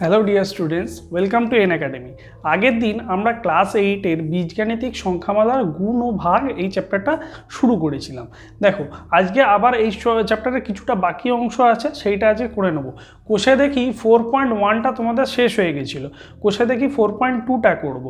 Hello dear students welcome to N academy আগের দিন আমরা ক্লাস এইটের বীজগাণিতিক সংখ্যামালার গুণ ও ভাগ এই চ্যাপ্টারটা শুরু করেছিলাম। দেখো, আজকে আবার এই চ্যাপ্টারের কিছুটা বাকি অংশ আছে, সেইটা আজকে করে নেব। কোষে দেখি ফোর পয়েন্ট ওয়ানটা তোমাদের শেষ হয়ে গেছিল। কোষে দেখি ফোর পয়েন্ট টুটা করব।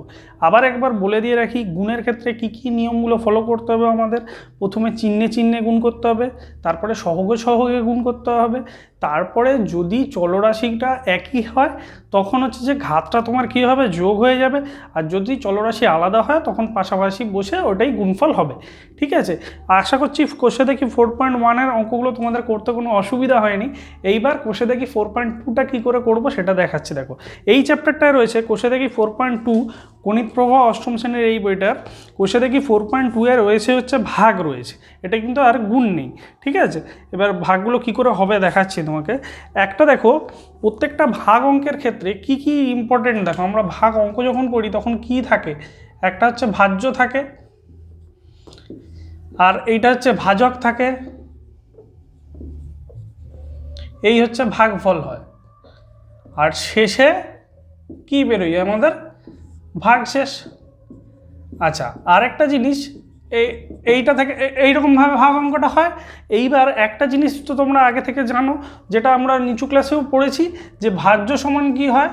আবার একবার বলে দিয়ে রাখি, গুণের ক্ষেত্রে কী কী নিয়মগুলো ফলো করতে হবে আমাদের? প্রথমে চিহ্নে চিহ্নে গুণ করতে হবে, তারপরে সহগে সহগে গুণ করতে হবে তারপরে যদি চলরাশিটা একই হয়, তখন হচ্ছে যে ঘাতটা তোমার কী হবে? যোগ হয়ে যাবে। আর যদি চলরাশি আলাদা হয়, তখন পাশাপাশি বসে ওটাই গুণফল হবে। ঠিক আছে? আশা করছি কোষে দেখি ফোর পয়েন্ট ওয়ানের অঙ্কগুলো তোমাদের করতে কোনো অসুবিধা হয়নি। এইবার কোষে দেখি ফোর পয়েন্ট টুটা কী করে করব সেটা দেখাচ্ছি, দেখো। এই চ্যাপ্টারটায় রয়েছে, কোষে দেখি ফোর পয়েন্ট টু গণিত প্রবাহ অষ্টম শ্রেণির এই বইটার। কোষে দেখি ফোর পয়েন্ট টু এর রয়েছে হচ্ছে ভাগ রয়েছে। এটা কিন্তু আর গুণ নেই। ঠিক আছে? এবার ভাগগুলো কি করে হবে দেখাচ্ছি তোমাকে। একটা দেখো, প্রত্যেকটা ভাগ অঙ্কের ক্ষেত্রে কি কি ইম্পর্টেন্ট দেখো, আমরা ভাগ অঙ্ক যখন করি তখন কি থাকে? একটা হচ্ছে ভাজ্য থাকে, আর এইটা হচ্ছে ভাজক থাকে, এই হচ্ছে ভাগফল হয়। আর শেষে কি বেরোয় আমাদের? ভাগ শেষ আচ্ছা আরেকটা জিনিস এইটা থেকে এইরকমভাবে ভাগ অঙ্কটা হয়। এইবার একটা জিনিস তো তোমরা আগে থেকে জানো, যেটা আমরা নিচু ক্লাসেও পড়েছি, যে ভাজ্য সমান কি হয়?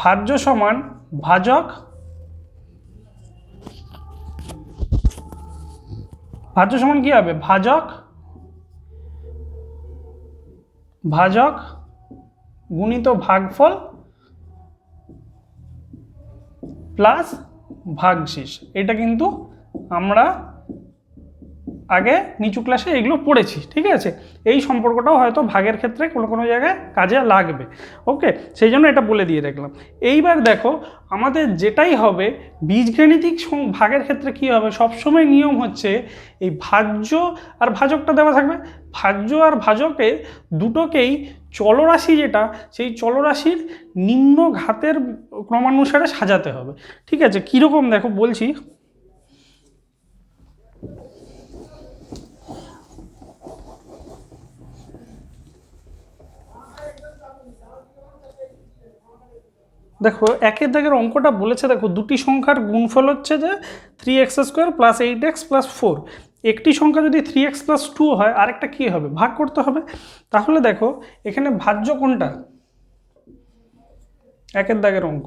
ভাজ্য সমান ভাজক, ভাজ্য সমান কি হবে? ভাজক ভাজক গুণিত ভাগফল প্লাস ভাগশেষ। এটা কিন্তু আমরা আগে নিচু ক্লাসে এগুলো পড়েছি, ঠিক আছে? এই সম্পর্কটাও হয়তো ভাগের ক্ষেত্রে কোনো কোনো জায়গায় কাজে লাগবে ওকে সেই জন্য এটা বলে দিয়ে রাখলাম এইবার দেখো, আমাদের যেটাই হবে, বীজগাণিতিক ভাগের ক্ষেত্রে কি হবে? সবসময় নিয়ম হচ্ছে, এই ভাজ্য আর ভাজকটা দেওয়া থাকবে। ভাজ্য আর ভাজকে দুটোকেই চলরাশি যেটা, সেই চলরাশির নিম্ন ঘাতের ক্রমানুসারে সাজাতে হবে। ঠিক আছে? কীরকম দেখো, বলছি দেখো, একের দাগের অঙ্কটা বলেছে, দেখো, দুটি সংখ্যার গুণফল হচ্ছে যে three x square plus eight x plus four একটি সংখ্যা যদি থ্রি এক্স প্লাস টু হয়, আরেকটা কী হবে? ভাগ করতে হবে। তাহলে দেখো, এখানে ভাজ্য কোনটা? একের দাগের অঙ্ক।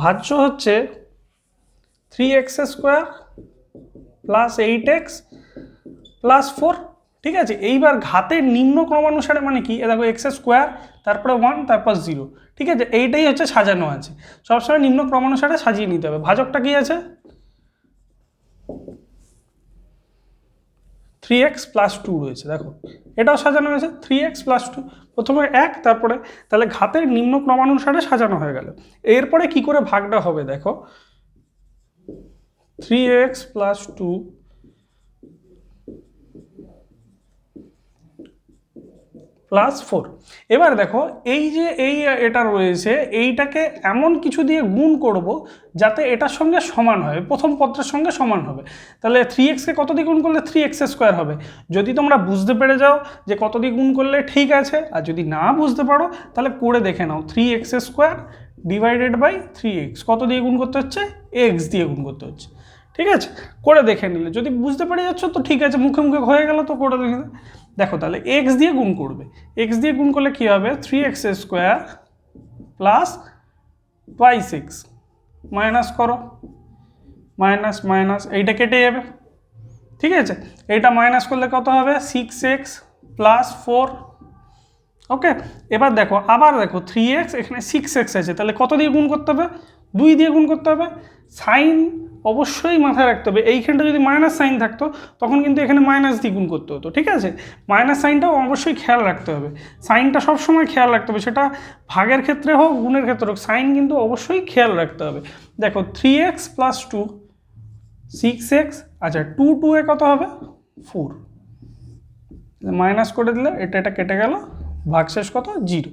ভাজ্য হচ্ছে three x square plus eight x plus four ঠিক আছে? এইবার ঘাতের নিম্ন ক্রমানুসারে মানে কি? দেখো এক্স স্কোয়ার তারপরে ওয়ান তারপর জিরো ঠিক আছে? এইটাই হচ্ছে সাজানো আছে। সবসময় নিম্ন ক্রমানুসারে সাজিয়ে নিতে হবে। ভাজকটা কি আছে? থ্রি এক্স প্লাস টু রয়েছে, দেখো। এটাও সাজানো হয়েছে থ্রি এক্স প্লাস টু প্রথমে এক, তারপরে, তাহলে ঘাতের নিম্ন ক্রমানুসারে সাজানো হয়ে গেল। এরপরে কি করে ভাগটা হবে, দেখো? Three x plus two plus four এবার দেখো, এই যে এই এটা রয়েছে, এইটাকে এমন কিছু দিয়ে গুণ করব যাতে এটার সঙ্গে সমান হয়, প্রথম পত্রের সঙ্গে সমান হবে। তাহলে থ্রি এক্সকে কত দিয়ে গুণ করলে? থ্রি এক্স স্কোয়ার হবে। যদি তোমরা বুঝতে পেরে যাও যে কত দিয়ে গুণ করলে ঠিক আছে, আর যদি না বুঝতে পারো, তাহলে করে দেখে নাও। Three x square divided by three x কত দিয়ে গুণ করতে হচ্ছে? এক্স দিয়ে গুণ করতে হচ্ছে। ঠিক আছে? করে দেখে নিলে। যদি বুঝতে পেরে যাচ্ছ, তো ঠিক আছে, মুখে মুখে হয়ে গেল, তো করে দেখে দেখো তাহলে এক্স দিয়ে গুণ করবে। এক্স দিয়ে গুণ করলে কী হবে? Three x square plus y six minus করো। মাইনাস মাইনাস এইটা কেটে যাবে। ঠিক আছে? এইটা মাইনাস করলে কত হবে? Six x plus four okay? এবার দেখো, আবার দেখো থ্রি এক্স এখানে সিক্স এক্স আছে। তাহলে কত দিয়ে গুণ করতে হবে? দুই দিয়ে গুণ করতে হবে। সাইন অবশ্যই মাথায় রাখতে হবে। এইখানটা যদি মাইনাস সাইন থাকতো, তখন কিন্তু এখানে মাইনাস দিয়ে গুণ করতে হতো, ঠিক আছে? মাইনাস সাইনটাও অবশ্যই খেয়াল রাখতে হবে। সাইনটা সবসময় খেয়াল রাখতে হবে, সেটা ভাগের ক্ষেত্রে হোক, গুণের ক্ষেত্রে হোক সাইন কিন্তু অবশ্যই খেয়াল রাখতে হবে। দেখো three x plus two six x আচ্ছা টু টু এ কত হবে? ফোর মাইনাস করে দিলে, এটা এটা কেটে গেল, ভাগশেষ কত? জিরো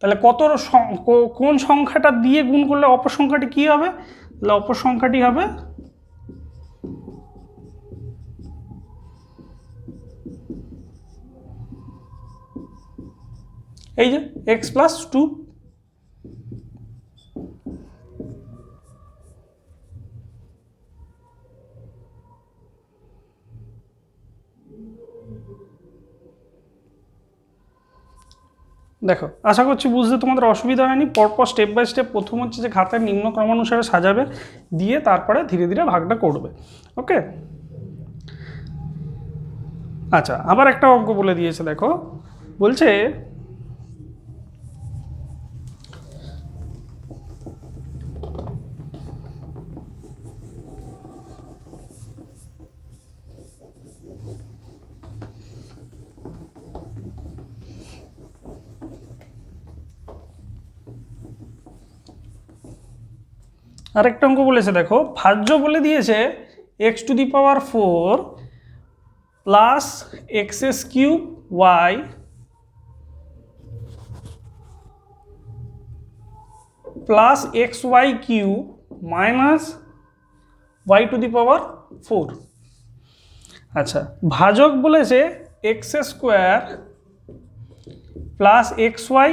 তাহলে কত কোন সংখ্যাটা দিয়ে গুণ করলে অপর সংখ্যাটি কী হবে? তাহলে অপর সংখ্যাটি হবে এই যে এক্স প্লাস টু দেখো, আশা করছি বুঝতে তোমাদের অসুবিধা হয়নি। পরপর স্টেপ বাই স্টেপ প্রথম হচ্ছে যে খাতার নিম্ন ক্রমানুসারে সাজাবে, দিয়ে তারপরে ধীরে ধীরে ভাগটা করবে। ওকে আচ্ছা আবার একটা অঙ্ক বলে দিয়েছে, দেখো। বলছে আরেকটা অঙ্ক বলেছে, দেখো, ভাজ্য বলে দিয়েছে x to the power four plus x s cube y plus x y cube minus y to the power four আচ্ছা ভাজক বলেছে x square plus x y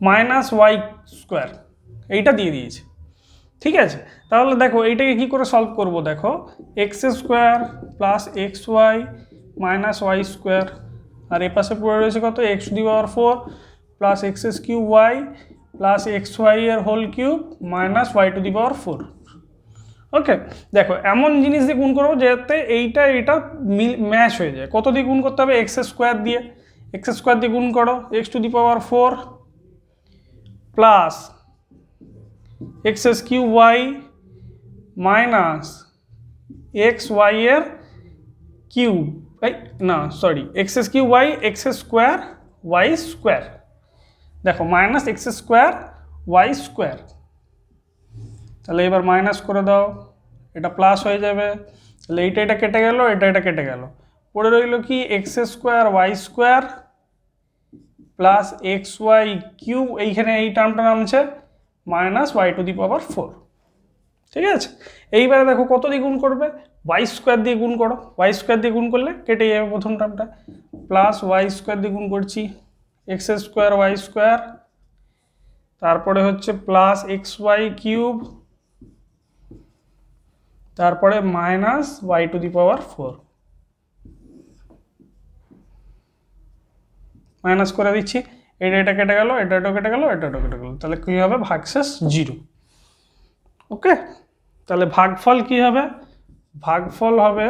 minus y square এইটা দিয়ে দিয়েছে। ঠিক আছে? তাহলে দেখো, এইটাকে কি করে সলভ করব? দেখো x square plus x y minus y square আর এ পাশে পড়ে রয়েছে কত? X to the power four plus x s cube y plus x y এর whole cube minus y to the power four okay দেখো, এমন জিনিস দিয়ে গুণ করব যাতে এইটা এটা মিল ম্যাচ হয়ে যায়। কত দিয়ে গুণ করতে হবে? এক্স স্কোয়ার দিয়ে। এক্স স্কোয়ার দিয়ে গুণ করো। X to the power four plus x s q y minus এক্সের কিউব, এই, না, sorry, x s q y, x square y square. দেখো, minus x square y square. তাহলে এবার মাইনাস করে দাও, এটা প্লাস হয়ে যাবে। তাহলে এইটা, এটা কেটে গেল, এটা এটা কেটে গেল। পড়ে রইল কি? X square y square plus x y cube, এইখানে এই টার্মটা নামছে। Minus y to the power four ঠিক আছে? এইবারে দেখো কত দিয়ে গুণ করবে? ওয়াই স্কোয়ার দিয়ে গুণ করো। ওয়াই স্কোয়ার দিয়ে গুণ করলে কেটে যাবে প্রথম টার্মটা প্লাস ওয়াই স্কোয়ার দিয়ে গুণ করছি। এক্স স্কোয়ার ওয়াই স্কোয়ার তারপরে হচ্ছে প্লাস এক্স ওয়াই কিউব তারপরে minus y to the power four minus করে দিচ্ছি। এটা এটা কেটে গেল, এটা এটা কেটে গেল, এটা এটা কেটে গেল। তাহলে কী হবে? ভাগশেষ জিরো। ওকে তাহলে ভাগফল কি হবে? ভাগফল হবে,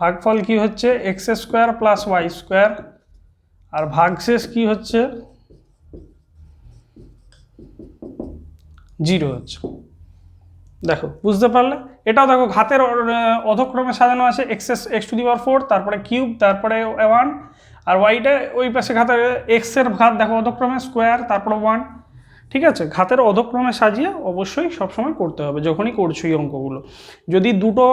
ভাগফল কি হচ্ছে? X square plus y square আর ভাগশেষ কি হচ্ছে? জিরো হচ্ছে। দেখো, বুঝতে পারলে? এটাও দেখো, ঘাতের অধক্রমে সাজানো আছে। X x to the power four তারপরে কিউব তারপরে ওয়ান আর ওয়াইটা ওই পাশে ঘাতের এক্সের ঘাত দেখো অধক্রমে স্কোয়ার তারপরে ওয়ান ঠিক আছে? ঘাতের অধক্রমে সাজিয়ে অবশ্যই সবসময় করতে হবে, যখনই করছ এই অঙ্কগুলো। যদি দুটো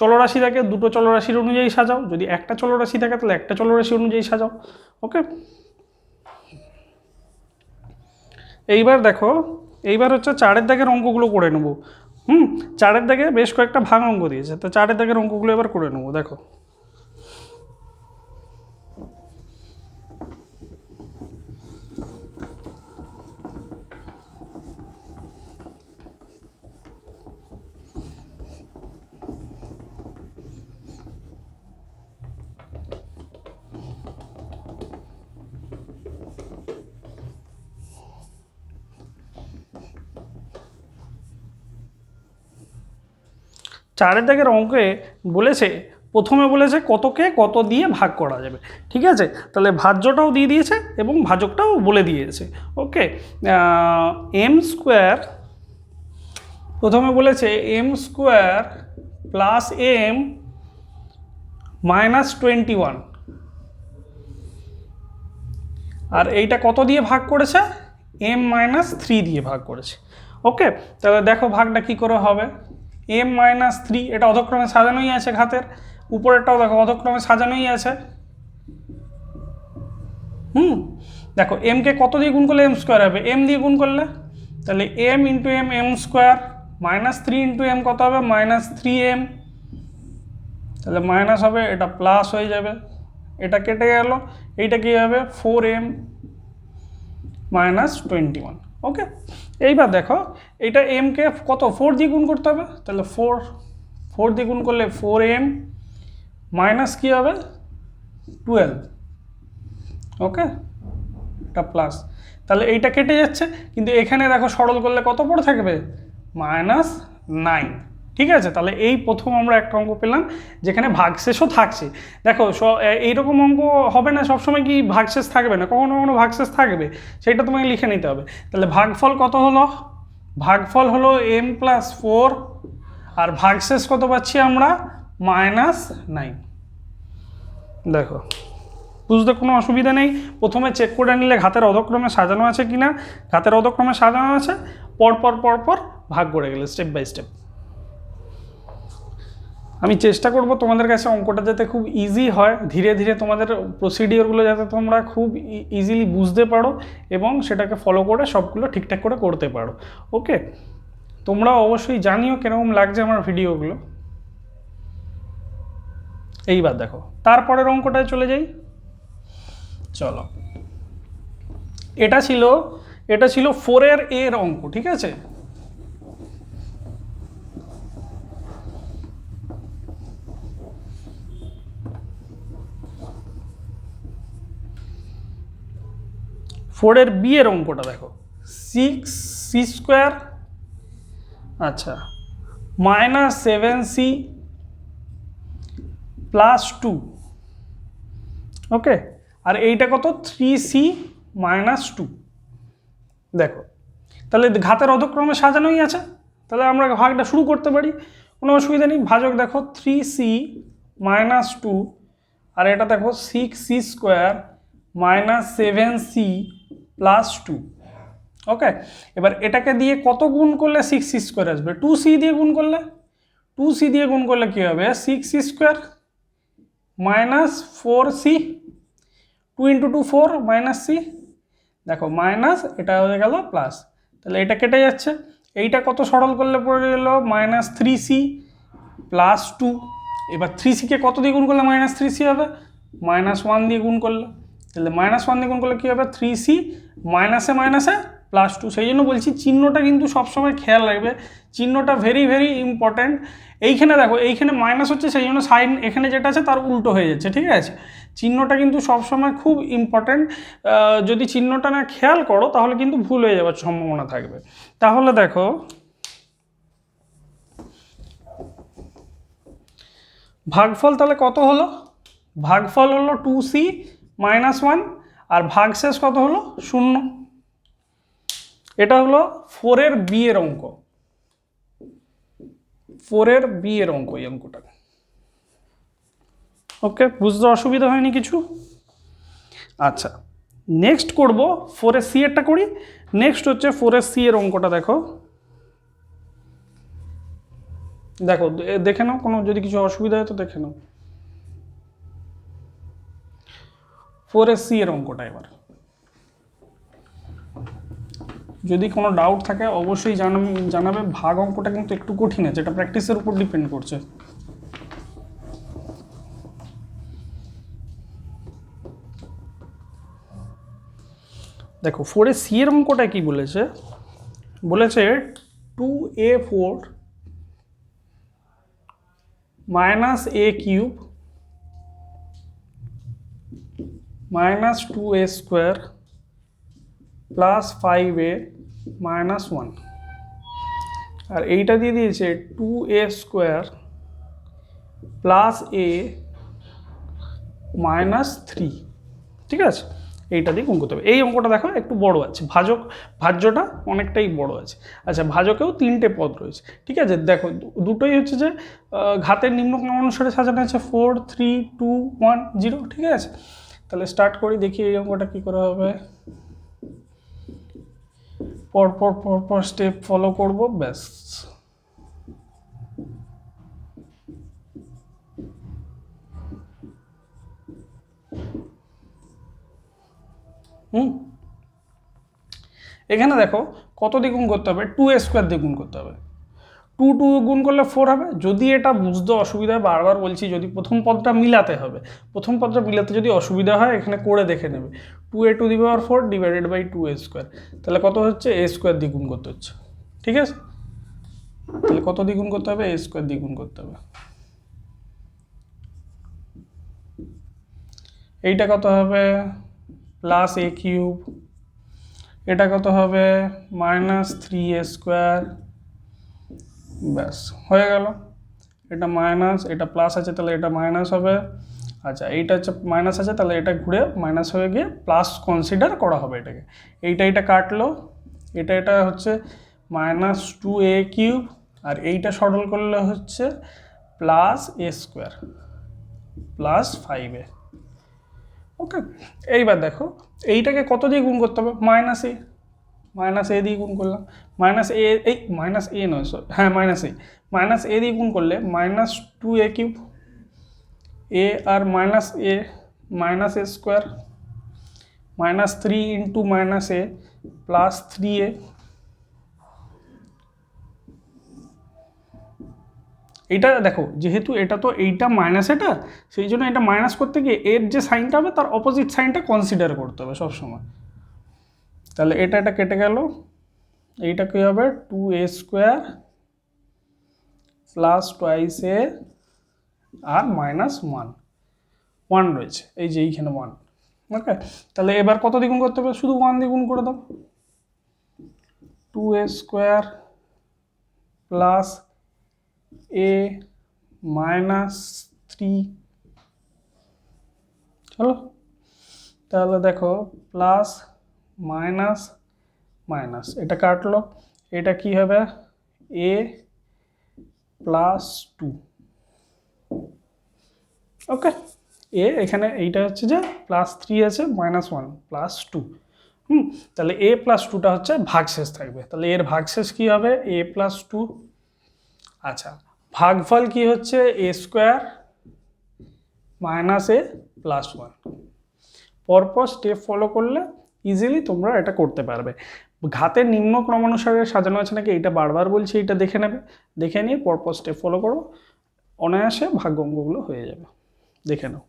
চলরাশি থাকে, দুটো চলরাশির অনুযায়ী সাজাও। যদি একটা চলরাশি থাকে, তাহলে একটা চলরাশি অনুযায়ী সাজাও ওকে এইবার দেখো, এইবার হচ্ছে চারের দাগের অঙ্কগুলো করে নেব। হুম? চারের দাগে বেশ কয়েকটা ভাগ অঙ্ক দিয়েছে, তো চারের দাগের অঙ্কগুলো এবার করে নেব, দেখো। চারের দাগের অঙ্কে বলেছে, প্রথমে বলেছে কতকে কত দিয়ে ভাগ করা যাবে। ঠিক আছে? তাহলে ভাজ্যটাও দিয়ে দিয়েছে এবং ভাজকটাও বলে দিয়েছে। ওকে? এম স্কোয়ার প্রথমে বলেছে m square plus m minus twenty one আর এইটা কত দিয়ে ভাগ করেছে? এম মাইনাস থ্রি দিয়ে ভাগ করেছে। ওকে? তাহলে দেখো ভাগটা কি করে হবে? এম মাইনাস থ্রি এটা অধক্রমে সাজানোই আছে ঘাতের। উপরেরটাও দেখো, অধক্রমে সাজানোই আছে। হুম? দেখো এমকে কত দিয়ে গুণ করলে এম স্কোয়ার হবে? এম দিয়ে গুণ করলে? তাহলে m into m m square minus three into m কত হবে? মাইনাস থ্রি এম তাহলে মাইনাস হবে, এটা প্লাস হয়ে যাবে। এটা কেটে গেল, এইটা কী হবে? Four m minus twenty one okay এইবার দেখো এটা এমকে কত? ফোর দিয়ে গুণ করতে হবে? তাহলে ফোর ফোর দিয়ে গুণ করলে ফোর এম মাইনাস কী হবে? টুয়েলভ ওকে এটা প্লাস তাহলে এইটা কেটে যাচ্ছে, কিন্তু এখানে দেখো সরল করলে কত পড়ে থাকবে? মাইনাস নাইন ঠিক আছে? তাহলে এই প্রথম আমরা একটা অঙ্ক পেলাম, যেখানে ভাগশেষও থাকছে। দেখো এইরকম অঙ্ক হবে না, সবসময় কি ভাগশেষ থাকবে না? কখনো কখনো ভাগশেষ থাকবে, সেটা তোমাকে লিখে নিতে হবে। তাহলে ভাগফল কত হলো? ভাগফল হলো এম প্লাস ফোর আর ভাগশেষ কত পাচ্ছি আমরা? মাইনাস নাইন দেখো, বুঝতে কোনো অসুবিধা নেই। প্রথমে চেক করে নিলে ঘাতের অধক্রমে সাজানো আছে কি না ঘাতের অধক্রমে সাজানো আছে, পরপর পরপর ভাগ করে গেলে স্টেপ বাই স্টেপ আমি চেষ্টা করব তোমাদের কাছে অঙ্কটা যাতে খুব ইজি হয়। ধীরে ধীরে তোমাদের প্রসিডিওরগুলো যাতে তোমরা খুব ইজিলি বুঝতে পারো এবং সেটাকে ফলো করে সবগুলো ঠিকঠাক করে করতে পারো। ওকে তোমরা অবশ্যই জানিও কীরকম লাগছে আমার ভিডিওগুলো এইবার দেখো, তারপরের অঙ্কটায় চলে যাই। চলো। এটা ছিল এটা ছিল ফোরের এর অঙ্ক, ঠিক আছে? ফোরের বি এর অঙ্কটা দেখো। সিক্স সি স্কোয়ার আচ্ছা minus seven c plus two okay আর এইটা কত? থ্রি সি মাইনাস টু দেখো, তাহলে ঘাতের অধক্রমে সাজানোই আছে। তাহলে আমরা ভাগটা শুরু করতে পারি, কোনো অসুবিধা নেই। ভাজক দেখো থ্রি সি মাইনাস টু আর এটা দেখো six c square minus seven c plus two okay এবার এটাকে দিয়ে কত গুণ করলে সিক্স সি স্কোয়ার আসবে? টু সি দিয়ে গুণ করলে? টু সি দিয়ে গুণ করলে কী হবে? Six square minus four c two into two four minus c দেখো মাইনাস এটা হয়ে গেল প্লাস তাহলে এটা কেটে যাচ্ছে। এইটা কত সরল করলে পড়ে গেল? Minus three c plus two এবার থ্রি সিকে কত দিয়ে গুণ করলে মাইনাস থ্রি সি হবে? মাইনাস ওয়ান দিয়ে গুণ করলে। তাহলে মাইনাস ওয়ান দিয়ে গুণ করলে কী হবে? থ্রি সি মাইনাসে মাইনাসে প্লাস টু সেই জন্য বলছি চিহ্নটা কিন্তু সবসময় খেয়াল রাখবে। চিহ্নটা ভেরি ভেরি ইম্পর্ট্যান্ট এইখানে দেখো, এইখানে মাইনাস হচ্ছে, সেই জন্য সাইন এখানে যেটা আছে তার উল্টো হয়ে যাচ্ছে, ঠিক আছে? চিহ্নটা কিন্তু সবসময় খুব ইম্পর্ট্যান্ট যদি চিহ্নটা না খেয়াল করো, তাহলে কিন্তু ভুল হয়ে যাওয়ার সম্ভাবনা থাকবে। তাহলে দেখো, ভাগফল তাহলে কত হলো? ভাগফল হলো টু সি মাইনাস ওয়ান আর ভাগশেষ কত হলো? শূন্য। এটা হলো ফোরের বি এর অঙ্ক। ফোরের বি এর অঙ্ক এই অঙ্কটা। ওকে বুঝতে অসুবিধা হয়নি কিছু? আচ্ছা নেক্সট করব ফোরের সি এরটা করি। নেক্সট হচ্ছে ফোরের সি এর অঙ্কটা দেখো। দেখো দেখে নাও, কোনো যদি কিছু অসুবিধা হয় তো দেখে নাও। ফোরের সি এর অঙ্কটা এবার। যদি কোনো ডাউট থাকে, অবশ্যই জানাবে। ভাগ অঙ্কটা কিন্তু একটু কঠিন আছে, এটা প্র্যাকটিসের উপর ডিপেন্ড করছে। দেখো ফোরে সি এর অঙ্কটা কি বলেছে? বলেছে two a four minus a cube a square plus five a minus one আর এইটা দিয়ে দিয়েছে two a square plus a minus three ঠিক আছে? এইটা দিয়ে গুণ করতে হবে। এই অঙ্কটা দেখো, একটু বড় আছে। ভাজক, ভাজ্যটা অনেকটাই বড় আছে। আচ্ছা ভাজকেও তিনটে পদ রয়েছে। ঠিক আছে? দেখো দুটোই হচ্ছে যে ঘাতের নিম্নক্রম অনুসারে সাজানো আছে। Four three two one zero ঠিক আছে? তাহলে স্টার্ট করি, দেখি এই অঙ্কটা কী করা হবে। পর পর পর পর স্টেপ ফলো করব, ব্যাস। হুম? এখানে দেখো কত দ্বিগুণ করতে হবে? টু এ স্কোয়ার দ্বিগুণ করতে হবে। টু টু গুণ করলে ফোর হবে। যদি এটা বুঝতে অসুবিধা হয়, বারবার বলছি যদি প্রথম পদটা মিলাতে হবে, প্রথম পদটা মিলাতে যদি অসুবিধা হয়, এখানে করে দেখে নেবে। Two a to the power four divided by two a square তাহলে কত হচ্ছে? এ স্কোয়ার দ্বিগুণ করতে হচ্ছে। ঠিক আছে? তাহলে কত দ্বিগুণ করতে হবে? এ স্কোয়ার দ্বিগুণ করতে হবে। এইটা কত হবে? প্লাস এ কিউব এটা কত হবে? মাইনাস থ্রি এ স্কোয়ার ব্যাস, হয়ে গেল। এটা মাইনাস এটা প্লাস আছে, তাহলে এটা মাইনাস হবে। আচ্ছা এইটা হচ্ছে মাইনাস আছে, তাহলে এটা ঘুরে মাইনাস হয়ে গিয়ে প্লাস কনসিডার করা হবে এটাকে। এইটা এটা কাটলো। এটা এটা হচ্ছে মাইনাস টু এ কিউব আর এইটা সরল করলে হচ্ছে plus a square plus five a okay এইবার দেখো, এইটাকে কত দিয়ে গুণ করতে হবে? মাইনাস এ মাইনাস এ দিয়ে গুণ করলাম মাইনাস এ এই মাইনাস এ নয় sorry, হ্যাঁ মাইনাস এ মাইনাস এ দিয়ে গুণ করলে minus two a cube a R minus a minus a square minus three into minus a plus three a এইটা দেখো যেহেতু এটা তো এইটা মাইনাস এটা সেই জন্য এটা মাইনাস করতে গিয়ে এর যে সাইনটা হবে তার অপোজিট সাইনটা কনসিডার করতে হবে সবসময়। তাহলে এটা এটা কেটে গেল। এইটা কী হবে? Two a square plus twice a R minus one one রয়েছে, এই যে এইখানে ওয়ান ওকে তাহলে এবার কত দ্বিগুণ করতে হবে? শুধু ওয়ান দ্বিগুণ করে দাও। Two a square plus a minus three চলো। তাহলে দেখো প্লাস মাইনাস মাইনাস। এটা কাটলো। এটা কি হবে? A plus two. ওকে। এ এখানে এইটা হচ্ছে যে প্লাস থ্রি আছে, মাইনাস ওয়ান, প্লাস টু। হুম? তাহলে এ প্লাস টুটা হচ্ছে ভাগশেষ থাকবে। তাহলে এর ভাগশেষ কী হবে? A plus two. আচ্ছা ভাগফল কি হচ্ছে? A square minus a plus one. পরপর স্টেপ ফলো করলে ইজিলি তোমরা এটা করতে পারবে। ঘাতের নিম্ন ক্রমানুসারে সাজানো আছে নাকি এটা বারবার বলছি এটা দেখে নেবে। দেখে নিয়ে পরপর স্টেপ ফলো করো। অনায়াসে ভাগ্য অঙ্কগুলো হয়ে যাবে। দেখে নাও।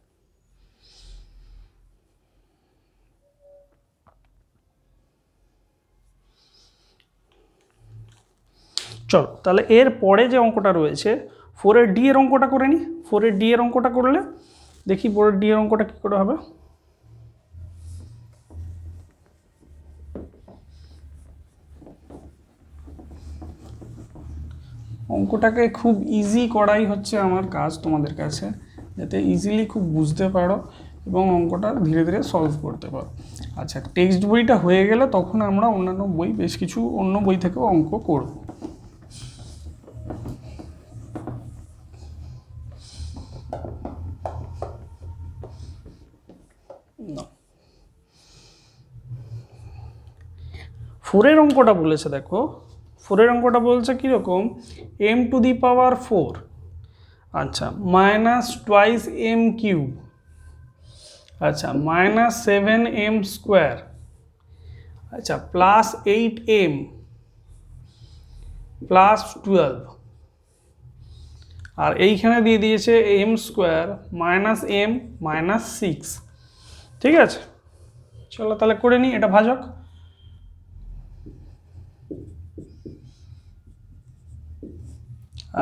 চলো, তাহলে এর পরে যে অঙ্কটা রয়েছে ফোরের ডি এর অঙ্কটা করে নিই ফোরের ডি এর অঙ্কটা করলে দেখি ফোরের ডি এর অঙ্কটা কী করে হবে? অঙ্কটাকে খুব ইজি করাই হচ্ছে আমার কাজ তোমাদের কাছে, যাতে ইজিলি খুব বুঝতে পারো এবং অঙ্কটা ধীরে ধীরে সলভ করতে পারো। আচ্ছা টেক্সট বইটা হয়ে গেলে তখন আমরা অন্যান্য বই, বেশ কিছু অন্য বই থেকেও অঙ্ক করব। ফোরের অঙ্কটা বলেছে, দেখো। ফোরের অঙ্কটা বলছে কীরকম? M to the power four আচ্ছা মাইনাস টোয়াইস এম কিউব আচ্ছা মাইনাস সেভেন এম স্কোয়ার আচ্ছা plus eight m plus twelve আর এইখানে দিয়ে দিয়েছে m square minus m minus six ঠিক আছে? চলো তাহলে করে নিই, এটা ভাজক।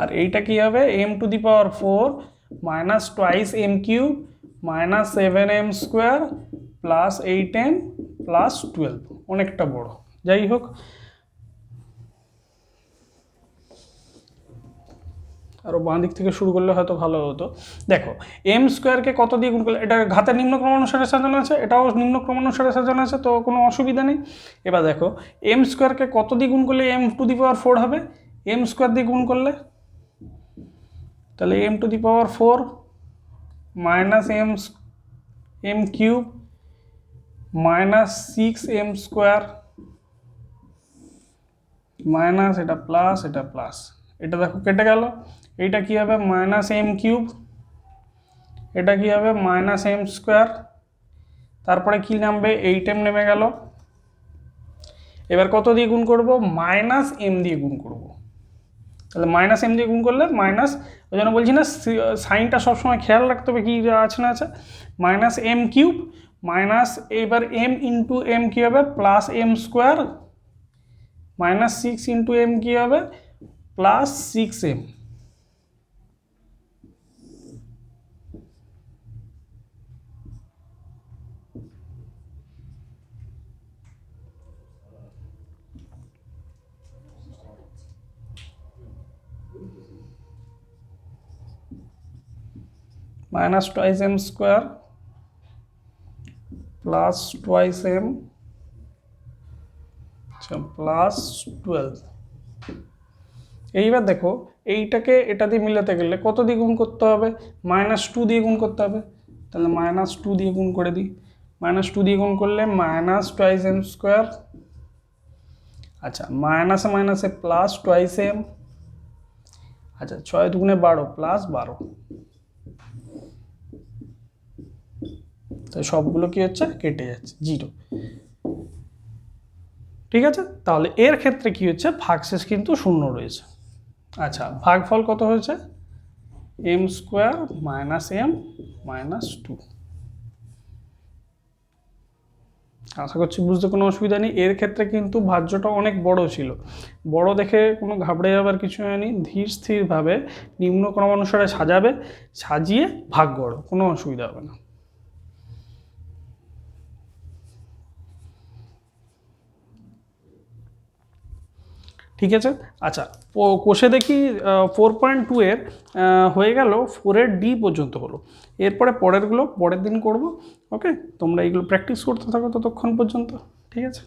আর এইটা কি হবে? M to the power four minus twice m cube minus seven m square plus eight m plus twelve অনেকটা বড়। যাই হোক। আরও বাঁ দিক থেকে শুরু করলে হয়তো ভালো হতো। দেখো এম স্কোয়ারকে কত দিয়ে গুণ করলে? এটা ঘাতের নিম্ন ক্রমানুসারে সাজানো আছে, এটাও নিম্ন ক্রমানুসারে সাজানো আছে, তো কোনো অসুবিধা নেই। এবার দেখো এম স্কোয়ারকে কত দিয়ে গুণ করলে m to the power four হবে? এম স্কোয়ার দিয়ে গুণ করলে তাহলে m to the power four minus m m cube minus six m square minus এটা প্লাস এটা প্লাস এটা দেখো কেটে গেল। এইটা কি হবে? মাইনাস এম কিউব এটা কি হবে? মাইনাস এম স্কোয়ার তারপরে কি নামবে? এইট এম নেমে গেল। এবার কত দিয়ে গুণ করব? মাইনাস এম দিয়ে গুণ করব। তাহলে মাইনাস এম দিয়ে গুণ করলে মাইনাস ওই জন্য বলছি না সাইনটা সবসময় খেয়াল রাখতে হবে কী আছে না আছে। মাইনাস এম কিউব মাইনাস এবার এম ইন্টু এম কী হবে? Plus m square minus six into m কী হবে? Plus six m minus twice m square plus twice m আচ্ছা প্লাস টুয়েলভ এইবার দেখো, এইটাকে এটা দিয়ে মিলাতে গেলে কত দিয়ে গুণ করতে হবে? মাইনাস টু দিয়ে গুণ করতে হবে। তাহলে মাইনাস টু দিয়ে গুণ করে দিই। মাইনাস টু দিয়ে গুণ করলে মাইনাস টুয়াইস এম স্কোয়ার আচ্ছা মাইনাসে মাইনাসে প্লাস টুয়াইস এম আচ্ছা ছয় দুগুণে বারো প্লাস বারো। তো সবগুলো কি হচ্ছে? কেটে যাচ্ছে জিরো ঠিক আছে? তাহলে এর ক্ষেত্রে কি হচ্ছে? ভাগশেষ কিন্তু শূন্য রয়েছে। আচ্ছা ভাগফল কত হয়েছে? M square minus m minus two আশা করছি বুঝতে কোনো অসুবিধা নেই। এর ক্ষেত্রে কিন্তু ভাজ্যটা অনেক বড় ছিল। বড় দেখে কোনো ঘাবড়ে যাবার কিছু হয়নি। ধীর স্থিরভাবে নিম্ন ক্রমানুসারে সাজাবে, সাজিয়ে ভাগ করো, কোনো অসুবিধা হবে না। ঠিক আছে? আচ্ছা কোষে দেখি ফোর পয়েন্ট টু এর হয়ে গেল ফোরের ডি পর্যন্ত হলো। এরপরে পরেরগুলো, পরের দিন করব ওকে তোমরা এইগুলো প্র্যাকটিস করতে থাকো ততক্ষণ পর্যন্ত, ঠিক আছে?